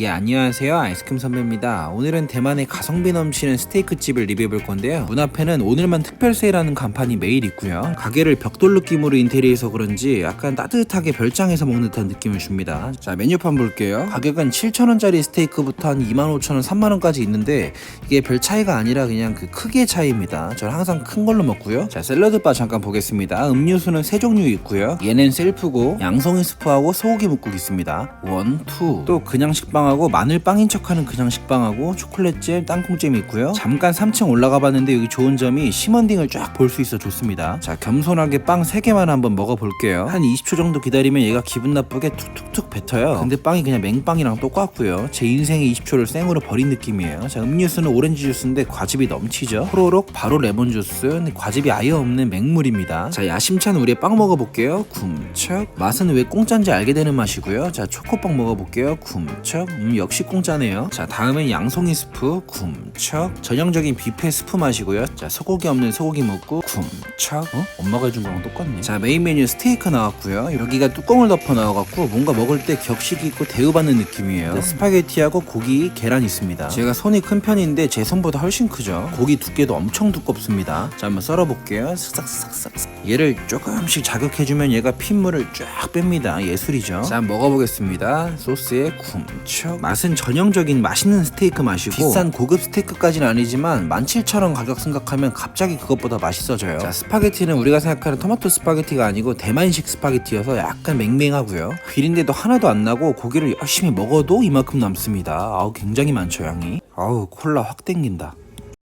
예 안녕하세요. 아이스크림 선배입니다. 오늘은 대만의 가성비 넘치는 스테이크 집을 리뷰해볼 건데요. 문 앞에는 오늘만 특별 세일하는 간판이 매일 있고요. 가게를 벽돌 느낌으로 인테리어해서 그런지 약간 따뜻하게 별장에서 먹는 듯한 느낌을 줍니다. 자 메뉴판 볼게요. 가격은 7,000원짜리 스테이크부터 한 25,000원 3만원까지 있는데 이게 별 차이가 아니라 그냥 그 크기의 차이입니다. 저는 항상 큰 걸로 먹고요. 자 샐러드바 잠깐 보겠습니다. 음료수는 세 종류 있고요. 얘는 셀프고 양송이 스프하고 소고기 묵국 있습니다. 원, 투. 또 그냥 식빵 하고 마늘빵인 척하는 그냥 식빵하고 초콜릿잼, 땅콩잼이 있고요. 잠깐 3층 올라가 봤는데 여기 좋은 점이 시먼딩을 쫙 볼 수 있어 좋습니다. 자, 겸손하게 빵 3개만 한번 먹어볼게요. 한 20초 정도 기다리면 얘가 기분 나쁘게 툭툭툭 뱉어요. 근데 빵이 그냥 맹빵이랑 똑같고요. 제 인생의 20초를 생으로 버린 느낌이에요. 자, 음료수는 오렌지 주스인데 과즙이 넘치죠. 호로록 바로 레몬 주스. 과즙이 아예 없는 맹물입니다. 자, 야심찬 우리의 빵 먹어볼게요. 굼척. 맛은 왜 공짜인지 알게 되는 맛이고요. 자, 초코빵 먹어볼게요. 굼척. 음, 역시 공짜네요. 자, 다음은 양송이 스프. 굼척. 전형적인 뷔페 스프 맛이고요. 자, 소고기 없는 소고기 먹고 굼척. 어? 엄마가 해준 거랑 똑같네. 자, 메인 메뉴 스테이크 나왔고요. 여기가 뚜껑을 덮어 나와갖고 뭔가 먹을 때 격식 있고 대우받는 느낌이에요. 자, 스파게티하고 고기, 계란 있습니다. 제가 손이 큰 편인데 제 손보다 훨씬 크죠. 고기 두께도 엄청 두껍습니다. 자, 한번 썰어볼게요. 쓱싹싹싹. 얘를 조금씩 자극해주면 얘가 핏물을 쫙 뺍니다. 예술이죠. 자, 먹어보겠습니다. 소스에 굼척. 맛은 전형적인 맛있는 스테이크 맛이고 비싼 고급 스테이크까지는 아니지만 17,000원 가격 생각하면 갑자기 그것보다 맛있어져요. 자, 스파게티는 우리가 생각하는 토마토 스파게티가 아니고 대만식 스파게티여서 약간 맹맹하고요. 비린내도 하나도 안 나고 고기를 열심히 먹어도 이만큼 남습니다. 아우 굉장히 많죠 양이. 아우 콜라 확 땡긴다.